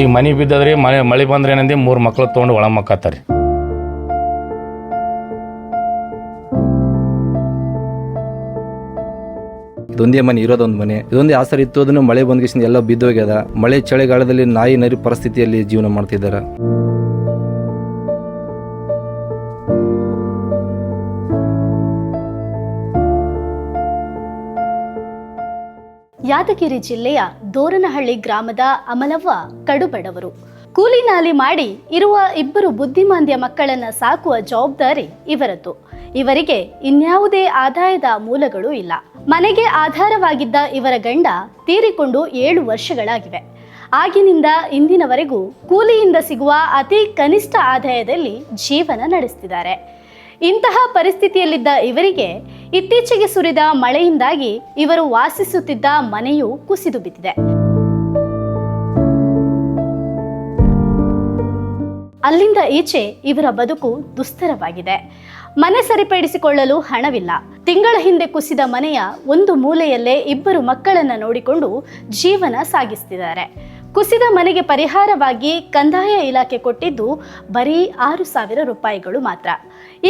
ಈಗ ಮನೆ ಬಿದ್ದದ್ರಿ ಮಳೆ ಮಳೆ ಬಂದ್ರೆ ಏನಂದಿ ಮೂರು ಮಕ್ಳು ತೊಗೊಂಡು ಒಳ ಮಕ್ಕತ್ತಾರೆ ಇದೊಂದೇ ಮನೆ ಇರೋದೊಂದು ಮನೆ. ಇದೊಂದೇ ಆಸರಿ ಇತ್ತು ಅದನ್ನು ಮಳೆ ಬಂದ್ಗಿಸಿಂದ ಎಲ್ಲ ಬಿದ್ದೋಗ್ಯದ ಮಳೆ ಚಳಿಗಾಲದಲ್ಲಿ ನಾಯಿ ನರಿ ಪರಿಸ್ಥಿತಿಯಲ್ಲಿ ಜೀವನ ಮಾಡ್ತಿದ್ದಾರೆ. ಯಾದಗಿರಿ ಜಿಲ್ಲೆಯ ದೋರನಹಳ್ಳಿ ಗ್ರಾಮದ ಅಮಲವ್ವ ಕಡುಬಡವರು. ಕೂಲಿ ನಾಲಿ ಮಾಡಿ ಇರುವ ಇಬ್ಬರು ಬುದ್ಧಿಮಾಂದ್ಯ ಮಕ್ಕಳನ್ನ ಸಾಕುವ ಜವಾಬ್ದಾರಿ ಇವರದ್ದು. ಇವರಿಗೆ ಇನ್ಯಾವುದೇ ಆದಾಯದ ಮೂಲಗಳು ಇಲ್ಲ. ಮನೆಗೆ ಆಧಾರವಾಗಿದ್ದ ಇವರ ಗಂಡ ತೀರಿಕೊಂಡು ಏಳು ವರ್ಷಗಳಾಗಿವೆ. ಆಗಿನಿಂದ ಇಂದಿನವರೆಗೂ ಕೂಲಿಯಿಂದ ಸಿಗುವ ಅತಿ ಕನಿಷ್ಠ ಆದಾಯದಲ್ಲಿ ಜೀವನ ನಡೆಸ್ತಿದ್ದಾರೆ. ಇಂತಹ ಪರಿಸ್ಥಿತಿಯಲ್ಲಿದ್ದ ಇವರಿಗೆ ಇತ್ತೀಚೆಗೆ ಸುರಿದ ಮಳೆಯಿಂದಾಗಿ ಇವರು ವಾಸಿಸುತ್ತಿದ್ದ ಮನೆಯು ಕುಸಿದು ಬಿದ್ದಿದೆ. ಅಲ್ಲಿಂದ ಈಚೆ ಇವರ ಬದುಕು ದುಸ್ತರವಾಗಿದೆ. ಮನೆ ಸರಿಪಡಿಸಿಕೊಳ್ಳಲು ಹಣವಿಲ್ಲ. ತಿಂಗಳ ಹಿಂದೆ ಕುಸಿದ ಮನೆಯ ಒಂದು ಮೂಲೆಯಲ್ಲೇ ಇಬ್ಬರು ಮಕ್ಕಳನ್ನ ನೋಡಿಕೊಂಡು ಜೀವನ ಸಾಗಿಸ್ತಿದ್ದಾರೆ. ಕುಸಿದ ಮನೆಗೆ ಪರಿಹಾರವಾಗಿ ಕಂದಾಯ ಇಲಾಖೆ ಕೊಟ್ಟಿದ್ದು ಬರೀ ಆರು ಸಾವಿರ ರೂಪಾಯಿಗಳು ಮಾತ್ರ.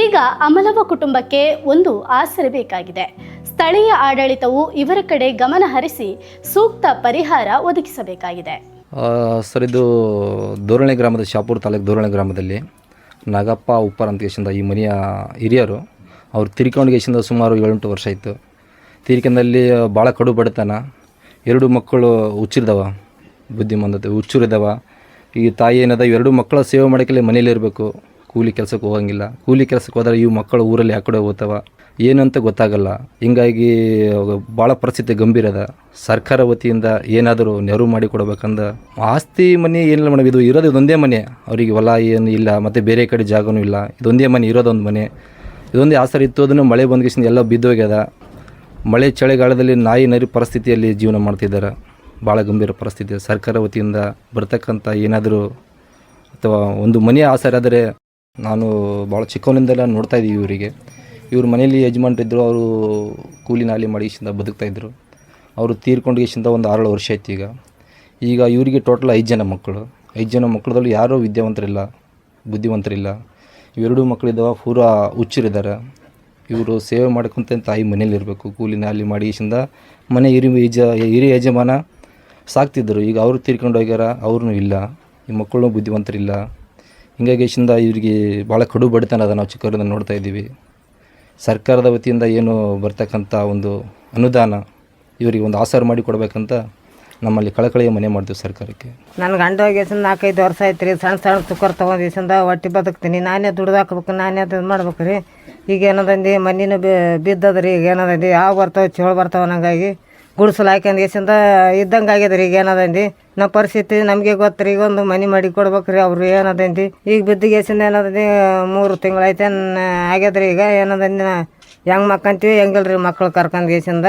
ಈಗ ಅಮಲವ ಕುಟುಂಬಕ್ಕೆ ಒಂದು ಆಸರೆ ಬೇಕಾಗಿದೆ. ಸ್ಥಳೀಯ ಆಡಳಿತವು ಇವರ ಕಡೆ ಗಮನ ಹರಿಸಿ ಸೂಕ್ತ ಪರಿಹಾರ ಒದಗಿಸಬೇಕಾಗಿದೆ. ಸರ್, ಇದು ಧೋರಣೆ ಗ್ರಾಮದ ಶಾಪುರ ತಾಲೂಕು ಧೋರಣೆ ಗ್ರಾಮದಲ್ಲಿ ನಾಗಪ್ಪ ಉಪ್ಪರ್ ಅಂತ ಈ ಮನೆಯ ಹಿರಿಯರು ಅವ್ರು ತಿರ್ಕೊಂಡು ಕೇಸಿಂದ ಸುಮಾರು ಏಳೆಂಟು ವರ್ಷ ಇತ್ತು ತೀರ್ಕೊಂಡಲ್ಲಿ ಭಾಳ ಕಡು ಬಡತನ. ಎರಡು ಮಕ್ಕಳು ಹುಚ್ಚಿರ್ದವ. ಬುದ್ಧಿಮಂದತೆ, ಹುಚ್ಚುರಿದವ. ಈ ತಾಯಿ ಏನದ ಎರಡು ಮಕ್ಕಳ ಸೇವೆ ಮಾಡೋಕ್ಕೆ ಮನೇಲಿ ಇರಬೇಕು. ಕೂಲಿ ಕೆಲಸಕ್ಕೆ ಹೋಗಂಗಿಲ್ಲ. ಕೂಲಿ ಕೆಲಸಕ್ಕೆ ಹೋದ್ರೆ ಇವು ಮಕ್ಕಳು ಊರಲ್ಲಿ ಯಾಕಡೆ ಕಡೆ ಹೋಗ್ತಾವ. ಏನಂತ ಗೊತ್ತಾಗಲ್ಲ. ಹಿಂಗಾಗಿ ಭಾಳ ಪರಿಸ್ಥಿತಿ ಗಂಭೀರ ಅದ. ಸರ್ಕಾರ ವತಿಯಿಂದ ಏನಾದರೂ ನೆರವು ಮಾಡಿ ಕೊಡಬೇಕಂದ ಆಸ್ತಿ ಮನೆ ಏನಿಲ್ಲ ಮೇಡಮ್, ಇದು ಇರೋದು ಇದೊಂದೇ ಮನೆ. ಅವರಿಗೆ ಹೊಲ ಏನು ಇಲ್ಲ, ಮತ್ತು ಬೇರೆ ಕಡೆ ಜಾಗನೂ ಇಲ್ಲ. ಇದೊಂದೇ ಮನೆ, ಇರೋದೊಂದು ಮನೆ. ಇದೊಂದೇ ಆಸರೆ ಇತ್ತು ಅದನ್ನು ಮಳೆ ಬಂದ್ಗಿಸಿಂದ ಎಲ್ಲ ಬಿದ್ದೋಗ್ಯದ. ಮಳೆ ಚಳಿಗಾಲದಲ್ಲಿ ನಾಯಿ ನರಿ ಪರಿಸ್ಥಿತಿಯಲ್ಲಿ ಜೀವನ ಮಾಡ್ತಿದ್ದಾರೆ. ಭಾಳ ಗಂಭೀರ ಪರಿಸ್ಥಿತಿ. ಸರ್ಕಾರ ವತಿಯಿಂದ ಬರ್ತಕ್ಕಂಥ ಏನಾದರೂ ಅಥವಾ ಒಂದು ಮನೆ ಆಸರೆ ಆದರೆ ನಾನು ಭಾಳ ಚಿಕ್ಕವನಿಂದೆಲ್ಲ ನೋಡ್ತಾ ಇದ್ದೀವಿ ಇವರಿಗೆ. ಇವ್ರ ಮನೇಲಿ ಯಜಮಾನ್ರಿದ್ದರು ಅವರು ಕೂಲಿ ನಾಲಿ ಮಾಡಿ ಇಷ್ಟಿಂದ ಬದುಕ್ತಾ ಇದ್ದರು ಅವರು ತೀರ್ಕೊಂಡು ಇಷ್ಟಿಂದ ಒಂದು ಆರೇಳು ವರ್ಷ ಆಯ್ತು ಈಗ. ಈಗ ಇವರಿಗೆ ಟೋಟಲ್ ಐದು ಜನ ಮಕ್ಕಳು. ಐದು ಜನ ಮಕ್ಕಳದಲ್ಲಿ ಯಾರೂ ವಿದ್ಯಾವಂತರಿಲ್ಲ, ಬುದ್ಧಿವಂತರಿಲ್ಲ. ಇವೆರಡೂ ಮಕ್ಕಳಿದ್ದಾವೆ, ಪೂರಾ ಹುಚ್ಚರಿದ್ದಾರೆ. ಇವರು ಸೇವೆ ಮಾಡ್ಕೊಂತ ತಾಯಿ ಮನೇಲಿರಬೇಕು ಕೂಲಿ ನಾಲಿ ಮಾಡಿ ಮನೆ ಹಿರಿ ಯಜ, ಹಿರಿಯ ಯಜಮಾನ ಸಾಕ್ತಿದ್ದರು ಈಗ ಅವರು ತೀರ್ಕೊಂಡು ಹೋಗ್ಯಾರ ಅವ್ರೂ ಇಲ್ಲ. ಈ ಮಕ್ಕಳು ಬುದ್ಧಿವಂತರಿಲ್ಲ. ಹಿಂಗಾಗಿ ಇಷ್ಟಿಂದ ಇವರಿಗೆ ಭಾಳ ಕಡು ಬಡತನ ಅದ ನಾವು ಚಿಕ್ಕವರಿಂದ ನೋಡ್ತಾ ಇದ್ದೀವಿ. ಸರ್ಕಾರದ ವತಿಯಿಂದ ಏನು ಬರ್ತಕ್ಕಂಥ ಒಂದು ಅನುದಾನ ಇವರಿಗೆ ಒಂದು ಆಸಾರ ಮಾಡಿ ಕೊಡಬೇಕಂತ ನಮ್ಮಲ್ಲಿ ಕಳಕಳಿಯ ಮನೆ ಮಾಡ್ತೀವಿ ಸರ್ಕಾರಕ್ಕೆ. ನನ್ನ ಗಂಡ ಹೋಗಿ ನಾಲ್ಕೈದು ವರ್ಷ ಆಯ್ತು ರೀ. ಸಣ್ಣ ಸಣ್ಣ ತುಕ್ಕರ್ ತೊಗೊಂಡಿಸಿಂದ ಹೊಟ್ಟೆ ಬದುಕ್ತೀನಿ. ನಾನೇ ದುಡ್ದು ಹಾಕ್ಬೇಕು, ನಾನೇ ಅದು ಮಾಡ್ಬೇಕು ರೀ. ಈಗ ಏನದಂದು ಮಣ್ಣಿನ ಬಿದ್ದದ ರೀ. ಈಗ ಏನದಂದು ಯಾವ ಬರ್ತಾವೆ ಚೇಳು ಬರ್ತಾವೆ ಅನ್ನಂಗಾಗಿ ಗುಡಿಸಲು ಹಾಕ್ಯಂದು ಗೇಸಿಂದ ಇದ್ದಂಗೆ ಆಗ್ಯದ ರೀ ಈಗ ಏನದಂದು? ನಮ್ಮ ಪರಿಸ್ಥಿತಿ ನಮಗೆ ಗೊತ್ತು ರೀ ಈಗ ಒಂದು ಮನೆ ಮಾಡಿ ಕೊಡ್ಬೇಕ್ರಿ ಅವರು ಏನದಂದು? ಈಗ ಬಿದ್ದ ಗೇಸಿಂದ ಏನದಂದು? ಮೂರು ತಿಂಗಳೈತೆ ಆಗ್ಯದ ರೀ ಈಗ ಏನದಂದು ಹೆಂಗೆ ಮಕ್ಕಂತೀವಿ ಹೆಂಗಿಲ್ಲ ರೀ ಮಕ್ಳು ಕರ್ಕೊಂಡು ಗೇಸಿಂದ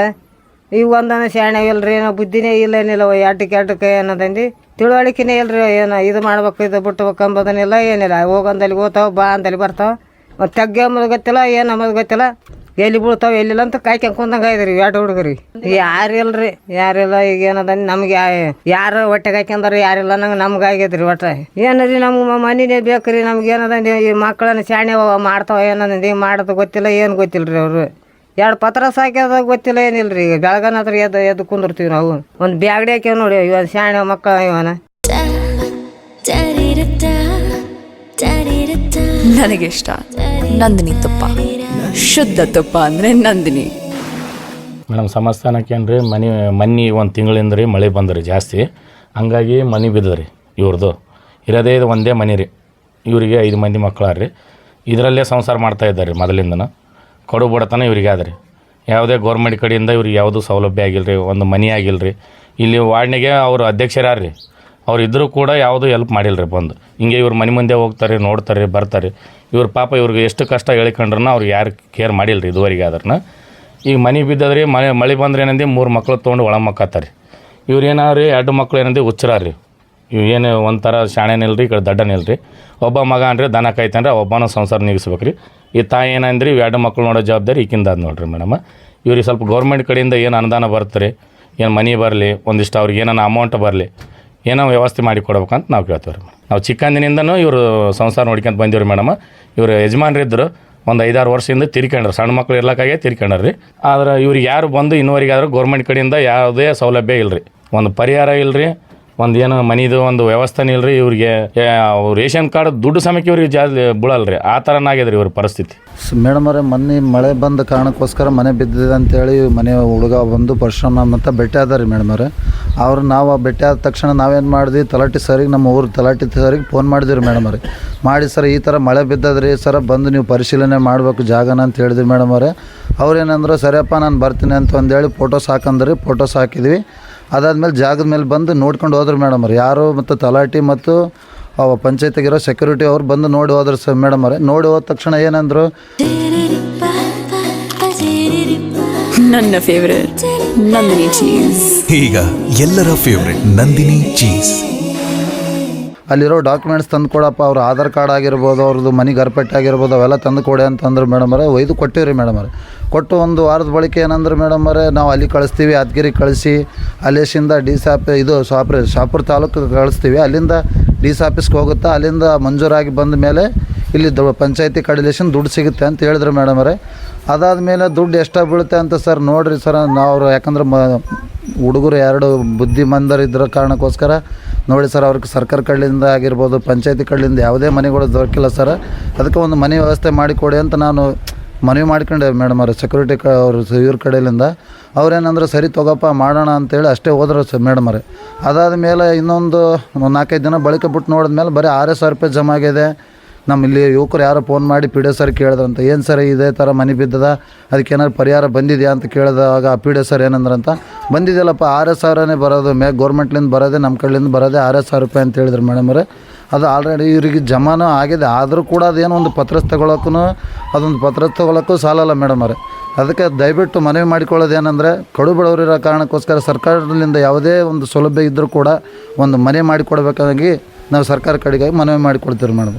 ಈಗ ಒಂದನ ಶಾಣೆ ಇಲ್ರಿ, ಏನೋ ಬುದ್ಧಿನೇ ಇಲ್ಲ, ಏನಿಲ್ಲ ಎಟ್ಟಕ್ಕೆ ಎಟ್ಟಕ್ಕೆ ಏನದಂದು? ತಿಳುವಳಿಕೆನೇ ಇಲ್ರಿ, ಏನೋ ಇದು ಮಾಡ್ಬೇಕು, ಇದು ಬಿಟ್ಬೇಕು ಅಂಬೋದನ್ನೆಲ್ಲ ಏನಿಲ್ಲ. ಹೋಗಂದಲ್ಲಿ ಹೋಗ್ತಾವೆ ಬಾ ಅಂದಲ್ಲಿ ಬರ್ತಾವ. ತೆಗ್ಗೆ ಅಂಬೋದು ಗೊತ್ತಿಲ್ಲ, ಏನು ಅಂಬೋದು ಗೊತ್ತಿಲ್ಲ. ಎಲ್ಲಿ ಬೀಳ್ತಾವೆ ಎಲ್ಲಿಲ್ಲ ಅಂತ ಕಾಯ್ಕೊಂಡ್ ಕುಂದಂಗೆ ಇದ್ರಿ, ಎರಡು ಹುಡುಗರಿ. ಯಾರು ಇಲ್ರಿ ಯಾರಿಲ್ಲ ಈಗ ಏನದ, ನಮ್ಗೆ ಯಾರು ಹೊಟ್ಟೆಗೆ ಹಾಕ್ಯಂದಾರ ಯಾರಿಲ್ಲ ನಂಗೆ ನಮ್ಗೆ ಆಗ್ಯದ್ರಿ ಒಟ್ಟು ಏನರಿ ನಮ್ಗೆ ಮನೆನೇ ಬೇಕು ರೀ ನಮ್ಗೆ ಏನದ ಈ ಮಕ್ಕಳನ್ನ ಶಾಣೆ ಮಾಡ್ತಾವ, ಏನಂದು ಮಾಡೋದು ಗೊತ್ತಿಲ್ಲ, ಏನು ಗೊತ್ತಿಲ್ಲ ರೀ ಅವರು. ಎರಡು ಪತ್ರ ಸಾಕ್ಯದ ಗೊತ್ತಿಲ್ಲ ಏನಿಲ್ಲ ರೀ ಈಗ ಬೆಳಗನ ಹತ್ರ ಎದ್ದು ಎದ್ದು ಕುಂದಿರ್ತೀವಿ ನಾವು. ಒಂದು ಬ್ಯಾಗಡಿ ಹಾಕ್ಯಾವ ನೋಡಿ ಇವನ್ ಶಾಣೆ ಮಕ್ಕಳ ಇವನ. ನನಗಿಷ್ಟ ನಂದಿನಿ ತುಪ್ಪ. ಶುದ್ಧ ತುಪ್ಪ ಅಂದರೆ ನಂದಿನಿ. ಮೇಡಮ್, ಸಮಸ್ಥಾನಕ್ಕೆ ಏನು ರೀ ಮನೆ ಮನೆ ಒಂದು ತಿಂಗಳಿಂದ ರೀ ಮಳೆ ಬಂದ್ರಿ ಜಾಸ್ತಿ. ಹಂಗಾಗಿ ಮನೆ ಬಿದ್ದದ್ರಿ ಇವ್ರದ್ದು ಇರೋದೇ ಇದು ಒಂದೇ ಮನೆ ರೀ. ಇವರಿಗೆ ಐದು ಮಂದಿ ಮಕ್ಕಳು ರೀ ಇದರಲ್ಲೇ ಸಂಸಾರ ಮಾಡ್ತಾ ಇದ್ದಾರೆ ರೀ ಮೊದಲಿಂದನ. ಕಡು ಬಡತನ ಇವ್ರಿಗೆ ಆದ್ರಿ. ಯಾವುದೇ ಗೌರ್ಮೆಂಟ್ ಕಡೆಯಿಂದ ಇವ್ರಿಗೆ ಯಾವುದೂ ಸೌಲಭ್ಯ ಆಗಿಲ್ಲ ರೀ ಒಂದು ಮನೆ ಆಗಿಲ್ಲ ರೀ ಇಲ್ಲಿ ವಾರ್ಡ್ನಿಗೆ ಅವರು ಅಧ್ಯಕ್ಷರಾರ ರೀ ಅವ್ರು ಇದ್ದರೂ ಕೂಡ ಯಾವುದೂ ಹೆಲ್ಪ್ ಮಾಡಿಲ್ಲರಿ ಬಂದು. ಹಿಂಗೆ ಇವ್ರ ಮನೆ ಮುಂದೆ ಹೋಗ್ತಾರೆ, ನೋಡ್ತಾರೆ, ಬರ್ತಾರೆ. ಇವ್ರ ಪಾಪ ಇವ್ರಿಗೆ ಎಷ್ಟು ಕಷ್ಟ ಹೇಳಿಕೊಂಡ್ರೂ ಅವ್ರು ಯಾರು ಕೇರ್ ಮಾಡಿಲ್ಲರಿ ಇದುವರೆಗೆ ಆದ್ರನ್ನ ಈಗ ಮನೆ ಬಿದ್ದದ್ರಿ ಮಳೆ ಮಳೆ ಬಂದ್ರೆ ಏನಂದು ಮೂರು ಮಕ್ಳು ತೊಗೊಂಡು ಒಳ ಮಕ್ಕತ್ತಾರೆ ಇವ್ರು ಏನಾರು ಎರಡು ಮಕ್ಳು ಏನಂದು ಹುಚ್ಚರಾರಿ ಇವು ಏನು ಒಂಥರ ಶಾಣೆನಿಲ್ಲ ರೀ ಈ ಕಡೆ ಒಬ್ಬ ಮಗ ಅನ್ರಿ ದನ ಕಾಯ್ತಾನ್ರಿ ಒಬ್ಬನ ಸಂಸಾರ ನಿಗಿಸ್ಬೇಕು ರೀ ಈ ತಾಯಿ ಏನಂದ್ರಿ, ಇವು ಎರಡು ಮಕ್ಳು ನೋಡೋ ಜವಾಬ್ದಾರಿ ಈಕಿಂದ ಅದು ನೋಡ್ರಿ ಮೇಡಮ್. ಇವ್ರಿಗೆ ಸ್ವಲ್ಪ ಗೌರ್ಮೆಂಟ್ ಕಡೆಯಿಂದ ಏನು ಅನುದಾನ ಬರ್ತಾರೆ ಏನು ಮನೆ ಬರಲಿ, ಒಂದಿಷ್ಟು ಅವ್ರಿಗೆ ಏನಾನ ಅಮೌಂಟ್ ಬರಲಿ ಏನೋ ವ್ಯವಸ್ಥೆ ಮಾಡಿ ಕೊಡ್ಬೇಕಂತ ನಾವು ಕೇಳ್ತೇವೆ ರೀ ನಾವು ಚಿಕ್ಕಂದಿನಿಂದನೂ ಇವರು ಸಂಸಾರ ನೋಡ್ಕೊಂತ ಬಂದೀವಿ ಮೇಡಮ್. ಇವರು ಯಜಮಾನ್ರಿದ್ದರು ಒಂದು ಐದಾರು ವರ್ಷದಿಂದ ತಿರ್ಕೊಂಡ್ರು. ಸಣ್ಣ ಮಕ್ಳು ಇರ್ಲಕ್ಕಾಗೆ ತಿರ್ಕೊಂಡ್ರಿ. ಆದ್ರೆ ಇವ್ರಿಗೆ ಯಾರು ಬಂದು ಇನ್ನುವರೆಗೆ ಆದ್ರೆ ಗೌರ್ಮೆಂಟ್ ಕಡೆಯಿಂದ ಯಾವುದೇ ಸೌಲಭ್ಯ ಇಲ್ಲರಿ ಒಂದು ಪರಿಹಾರ ಇಲ್ಲರಿ ಒಂದು ಏನು ಮನಿದು ಒಂದು ವ್ಯವಸ್ಥೆನೇ ಇಲ್ಲರಿ ಇವರಿಗೆ ರೇಷನ್ ಕಾರ್ಡ್ ದುಡ್ಡು ಸಮಯಕ್ಕೆ ಇವ್ರಿಗೆ ಜಾಸ್ತಿ ಬೀಳಲ್ರಿ. ಆ ಥರನಾಗಿದ್ರಿ ಇವ್ರ ಪರಿಸ್ಥಿತಿ. ಮೇಡಮ್ ಅವರೇ, ಮೊನ್ನೆ ಮಳೆ ಬಂದ ಕಾರಣಕ್ಕೋಸ್ಕರ ಮನೆ ಬಿದ್ದಿದೆ ಅಂತೇಳಿ ಮನೆ ಹುಡುಗ ಬಂದು ಪರಶುರಾಮ್ ಅಂತ ಭೇಟಿ ಆದ ರೀ ಮೇಡಮ್ ಅವರೇ. ಅವ್ರು ನಾವು ಭೇಟಿ ಆದ ತಕ್ಷಣ ನಾವೇನು ಮಾಡಿದ್ವಿ? ತಲಾಟಿ ಸರಿಗೆ ನಮ್ಮ ಊರು ತಲಾಟಿ ಸರಿಗೆ ಫೋನ್ ಮಾಡಿದ್ವಿ ರೀ ಮೇಡಮ್ ಅವ್ರಿಗೆ ಮಾಡಿ ಸರ್, ಈ ಥರ ಮಳೆ ಬಿದ್ದದ್ರಿ, ಸರ್, ಬಂದು ನೀವು ಪರಿಶೀಲನೆ ಮಾಡಬೇಕು ಜಾಗನ ಅಂತ ಹೇಳಿದ್ವಿ ಮೇಡಮ್ ಅವರೇ. ಅವ್ರೇನಂದ್ರೆ ಸರಿಯಪ್ಪ ನಾನು ಬರ್ತೀನಿ ಅಂತ ಅಂದೇಳಿ ಫೋಟೋಸ್ ಹಾಕಂದ್ರಿ ಫೋಟೋಸ್ ಹಾಕಿದ್ವಿ ಅದಾದ್ಮೇಲೆ ಜಾಗದ ಮೇಲೆ ಬಂದು ನೋಡ್ಕೊಂಡು ಹೋದ್ರು ಮೇಡಮ್ ಅವ್ರು. ಯಾರು ಮತ್ತು ತಲಾಟಿ ಮತ್ತು ಅವ ಪಂಚಾಯತಿಗಿರೋ ಸೆಕ್ಯೂರಿಟಿ ಅವ್ರು ಬಂದು ನೋಡಿ ಹೋದ್ರು ಸರ್ ಮೇಡಮ್ ಅವರೇ. ನೋಡಿ ಹೋದ ತಕ್ಷಣ ಏನಂದ್ರು? ನನ್ನ ಫೇವ್ರೆಟ್ ನಂದಿನಿ ಚೀಸ್ ಈಗ ಎಲ್ಲರ ಫೇವ್ರೆಟ್ ನಂದಿನಿ ಚೀಸ್ ಅಲ್ಲಿರೋ ಡಾಕ್ಯುಮೆಂಟ್ಸ್ ತಂದು ಕೊಡಪ್ಪ ಅವ್ರ ಆಧಾರ್ ಕಾರ್ಡ್ ಆಗಿರ್ಬೋದು ಅವ್ರದ್ದು ಮನೆ ಗರ್ಪೆಟ್ ಆಗಿರ್ಬೋದು ಅವೆಲ್ಲ ತಂದು ಕೊಡಿ ಅಂತಂದ್ರೆ ಮೇಡಮ್ ಅವರೇ. ಒಯ್ದು ಕೊಟ್ಟಿವಿ ರೀ ಮೇಡಮ್ ಅವರೇ. ಕೊಟ್ಟು ಒಂದು ವಾರದ ಬಳಿಕ ಏನಂದ್ರೆ ಮೇಡಮ್ ಅವರೇ ನಾವು ಅಲ್ಲಿ ಕಳಿಸ್ತೀವಿ ಯಾದಗಿರಿ ಕಳಿಸಿ ಅಲ್ಲೇಶಿಂದ ಡಿ ಸಿ ಆಫ್ ಇದು ಶಾಪ್ರ ಶಾಪುರ ತಾಲೂಕಿಗೆ ಕಳಿಸ್ತೀವಿ. ಅಲ್ಲಿಂದ ಡಿ ಸಿ ಆಫೀಸ್ಗೆ ಹೋಗುತ್ತಾ ಅಲ್ಲಿಂದ ಮಂಜೂರಾಗಿ ಬಂದ ಮೇಲೆ ಇಲ್ಲಿ ದ ಪಂಚಾಯತಿ ಕಡಿಲೇಶನ್ ದುಡ್ಡು ಸಿಗುತ್ತೆ ಅಂತ ಹೇಳಿದ್ರು ಮೇಡಮ್ ಅವರೇ. ಅದಾದಮೇಲೆ ದುಡ್ಡು ಎಷ್ಟಾಗಿ ಬೀಳುತ್ತೆ ಅಂತ ಸರ್ ನೋಡಿರಿ ಸರ್ ನಾವು ಯಾಕಂದ್ರೆ ಮ, ಹುಡುಗರು ಎರಡು ಬುದ್ಧಿಮಂದರಿದ್ದ ಕಾರಣಕ್ಕೋಸ್ಕರ ನೋಡಿ ಸರ್, ಅವ್ರಿಗೆ ಸರ್ಕಾರ ಕಡೆಯಿಂದ ಆಗಿರ್ಬೋದು, ಪಂಚಾಯತಿ ಕಡೆಯಿಂದ ಯಾವುದೇ ಮನೆಗಳು ದೊರಕಿಲ್ಲ ಸರ್. ಅದಕ್ಕೆ ಒಂದು ಮನೆ ವ್ಯವಸ್ಥೆ ಮಾಡಿಕೊಡಿ ಅಂತ ನಾನು ಮನವಿ ಮಾಡ್ಕೊಂಡೆ ಮೇಡಮ್ ಅವ್ರ ಸೆಕ್ಯೂರಿಟಿ ಕ, ಅವರು ಇವ್ರ ಕಡೆಯಿಂದ ಅವ್ರೇನಂದ್ರೆ ಸರಿ ತಗೋಪ್ಪ ಮಾಡೋಣ ಅಂತೇಳಿ ಅಷ್ಟೇ ಹೋದ್ರು ಸರ್ ಮೇಡಮ್ ಅವರೇ. ಅದಾದ ಮೇಲೆ ಇನ್ನೊಂದು ನಾಲ್ಕೈದು ದಿನ ಬಳಿಕ ಬಿಟ್ಟು ನೋಡಿದ್ಮೇಲೆ ಬರೀ ಆರೇ ಸಾವಿರ ರೂಪಾಯಿ ಜಮಾ ಆಗಿದೆ. ನಮ್ಮ ಇಲ್ಲಿ ಯುವಕರು ಯಾರೋ ಫೋನ್ ಮಾಡಿ ಪಿ ಡಿ ಸರ್ ಕೇಳಿದ್ರಂತ, ಏನು ಸರ್ ಇದೇ ಥರ ಮನೆ ಬಿದ್ದದ? ಅದಕ್ಕೆ ಏನಾದ್ರು ಪರಿಹಾರ ಬಂದಿದೆಯಾ? ಅಂತ ಕೇಳಿದಾಗ ಪಿ ಡಿ ಸರ್ ಏನಂದ್ರಂತ, ಬಂದಿದೆಯಲ್ಲಪ್ಪ, ಆರೇ ಸಾವಿರನೇ ಬರೋದು, ಮೇ ಗೌರ್ಮೆಂಟ್ಲಿಂದ ಬರೋದೇ ನಮ್ಮ ಕಡೆಯಿಂದ ಬರೋದೇ ಎಸ್ ಸಾವಿರ ರೂಪಾಯಿ ಅಂತ ಹೇಳಿದ್ರು ಮೇಡಮ್ ಅವರೇ. ಅದು ಆಲ್ರೆಡಿ ಇವರಿಗೆ ಜಮಾನು ಆಗಿದೆ. ಆದರೂ ಕೂಡ ಅದೇನೋ ಒಂದು ಪತ್ರ ತಗೊಳಕ್ಕೂ ಅದೊಂದು ಪತ್ರ ತಗೊಳಕ್ಕೂ ಸಾಲಲ್ಲ ಮೇಡಮ್ ಅವರೇ. ಅದಕ್ಕೆ ದಯವಿಟ್ಟು ಮನವಿ ಮಾಡಿಕೊಳ್ಳೋದು ಏನಂದರೆ ಕಡು ಬಡವರಿರೋ ಕಾರಣಕ್ಕೋಸ್ಕರ ಸರ್ಕಾರದಿಂದ ಯಾವುದೇ ಒಂದು ಸೌಲಭ್ಯ ಇದ್ದರೂ ಕೂಡ ಒಂದು ಮನೆ ಮಾಡಿಕೊಡ್ಬೇಕಾಗಿ ನಾವು ಸರ್ಕಾರ ಕಡೆಗಾಗಿ ಮನವಿ ಮಾಡಿಕೊಡ್ತೀವಿ ಮೇಡಮ್